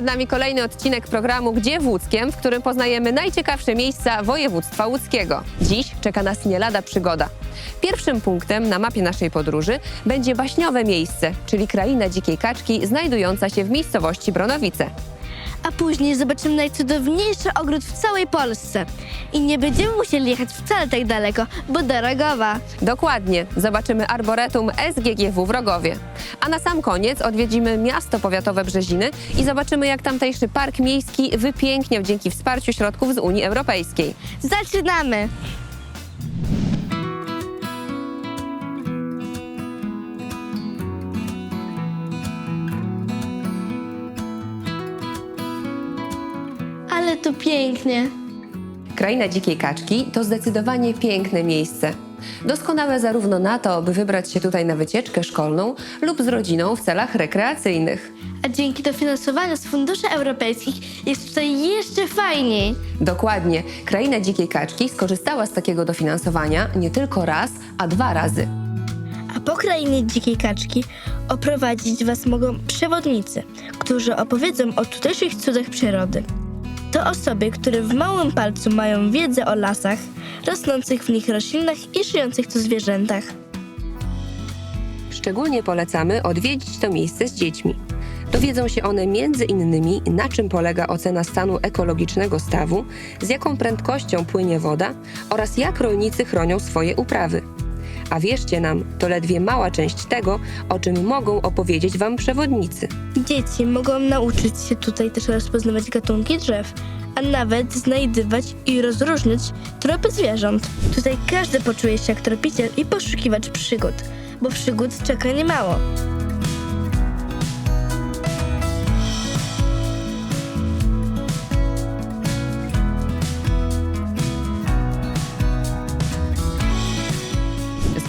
Przed nami kolejny odcinek programu Gdzie Łódzkiem, w którym poznajemy najciekawsze miejsca województwa łódzkiego. Dziś czeka nas nie lada przygoda. Pierwszym punktem na mapie naszej podróży będzie baśniowe miejsce, czyli kraina dzikiej kaczki znajdująca się w miejscowości Bronowice. A później zobaczymy najcudowniejszy ogród w całej Polsce. I nie będziemy musieli jechać wcale tak daleko, bo drogowa. Dokładnie, zobaczymy Arboretum SGGW w Rogowie. A na sam koniec odwiedzimy miasto powiatowe Brzeziny i zobaczymy jak tamtejszy park miejski wypiękniał dzięki wsparciu środków z Unii Europejskiej. Zaczynamy! Ale tu pięknie. Kraina Dzikiej Kaczki to zdecydowanie piękne miejsce. Doskonałe zarówno na to, by wybrać się tutaj na wycieczkę szkolną lub z rodziną w celach rekreacyjnych. A dzięki dofinansowaniu z funduszy europejskich jest tutaj jeszcze fajniej. Dokładnie, Kraina Dzikiej Kaczki skorzystała z takiego dofinansowania nie tylko raz, a dwa razy. A po krainie dzikiej kaczki oprowadzić Was mogą przewodnicy, którzy opowiedzą o tutejszych cudach przyrody. To osoby, które w małym palcu mają wiedzę o lasach, rosnących w nich roślinach i żyjących tu zwierzętach. Szczególnie polecamy odwiedzić to miejsce z dziećmi. Dowiedzą się one między innymi, na czym polega ocena stanu ekologicznego stawu, z jaką prędkością płynie woda oraz jak rolnicy chronią swoje uprawy. A wierzcie nam, to ledwie mała część tego, o czym mogą opowiedzieć Wam przewodnicy. Dzieci mogą nauczyć się tutaj też rozpoznawać gatunki drzew, a nawet znajdywać i rozróżniać tropy zwierząt. Tutaj każdy poczuje się jak tropiciel i poszukiwacz przygód, bo przygód czeka niemało.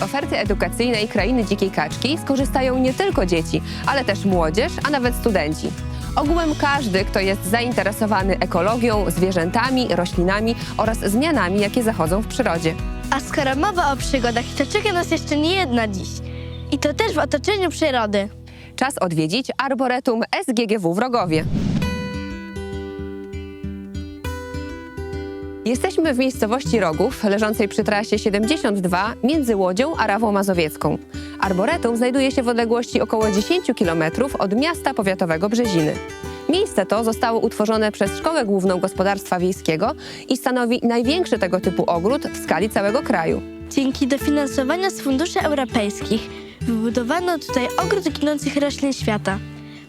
Z oferty edukacyjnej Krainy Dzikiej Kaczki skorzystają nie tylko dzieci, ale też młodzież, a nawet studenci. Ogółem każdy, kto jest zainteresowany ekologią, zwierzętami, roślinami oraz zmianami, jakie zachodzą w przyrodzie. A skoro mowa o przygodach, to czeka nas jeszcze nie jedna dziś. I to też w otoczeniu przyrody. Czas odwiedzić Arboretum SGGW w Rogowie. Jesteśmy w miejscowości Rogów, leżącej przy trasie 72 między Łodzią a Rawą Mazowiecką. Arboretum znajduje się w odległości około 10 km od miasta powiatowego Brzeziny. Miejsce to zostało utworzone przez Szkołę Główną Gospodarstwa Wiejskiego i stanowi największy tego typu ogród w skali całego kraju. Dzięki dofinansowaniu z funduszy europejskich wybudowano tutaj ogród ginących roślin świata.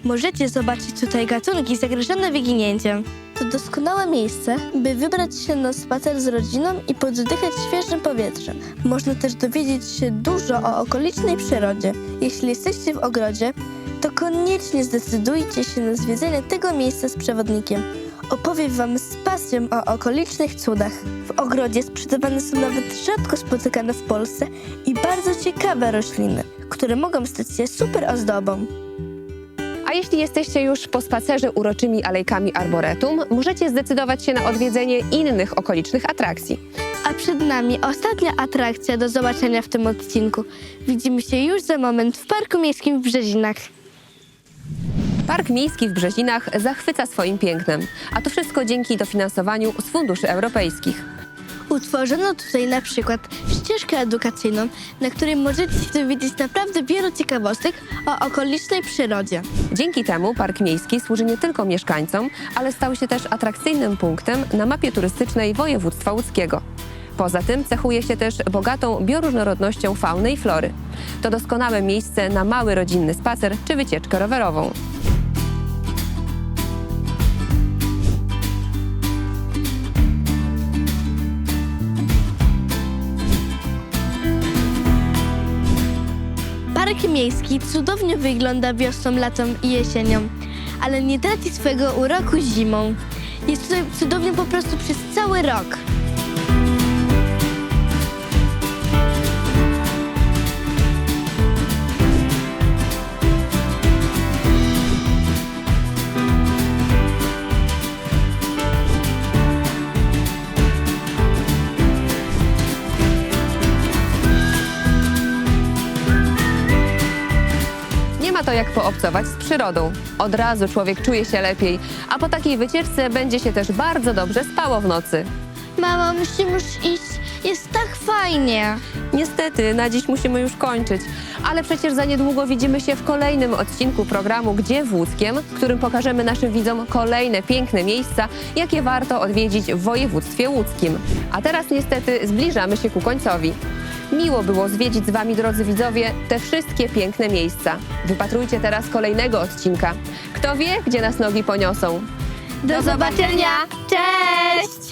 Możecie zobaczyć tutaj gatunki zagrożone wyginięciem. To doskonałe miejsce, by wybrać się na spacer z rodziną i poddychać świeżym powietrzem. Można też dowiedzieć się dużo o okolicznej przyrodzie. Jeśli jesteście w ogrodzie, to koniecznie zdecydujcie się na zwiedzanie tego miejsca z przewodnikiem. Opowie Wam z pasją o okolicznych cudach. W ogrodzie sprzedawane są nawet rzadko spotykane w Polsce i bardzo ciekawe rośliny, które mogą stać się super ozdobą. A jeśli jesteście już po spacerze uroczymi alejkami Arboretum, możecie zdecydować się na odwiedzenie innych okolicznych atrakcji. A przed nami ostatnia atrakcja do zobaczenia w tym odcinku. Widzimy się już za moment w Parku Miejskim w Brzezinach. Park Miejski w Brzezinach zachwyca swoim pięknem, a to wszystko dzięki dofinansowaniu z funduszy europejskich. Utworzono tutaj na przykład ścieżkę edukacyjną, na której możecie się dowiedzieć naprawdę wielu ciekawostek o okolicznej przyrodzie. Dzięki temu Park Miejski służy nie tylko mieszkańcom, ale stał się też atrakcyjnym punktem na mapie turystycznej województwa łódzkiego. Poza tym cechuje się też bogatą bioróżnorodnością fauny i flory. To doskonałe miejsce na mały rodzinny spacer czy wycieczkę rowerową. Park Miejski cudownie wygląda wiosną, latem i jesienią, ale nie traci swojego uroku zimą. Jest tutaj cudownie po prostu przez cały rok. To jak poobcować z przyrodą. Od razu człowiek czuje się lepiej, a po takiej wycieczce będzie się też bardzo dobrze spało w nocy. Mamo, musimy już iść. Jest tak fajnie. Niestety, na dziś musimy już kończyć, ale przecież za niedługo widzimy się w kolejnym odcinku programu Gdzie Włódzkiem, w którym pokażemy naszym widzom kolejne piękne miejsca, jakie warto odwiedzić w województwie łódzkim. A teraz niestety zbliżamy się ku końcowi. Miło było zwiedzić z Wami, drodzy widzowie, te wszystkie piękne miejsca. Wypatrujcie teraz kolejnego odcinka. Kto wie, gdzie nas nogi poniosą? Do zobaczenia. Cześć!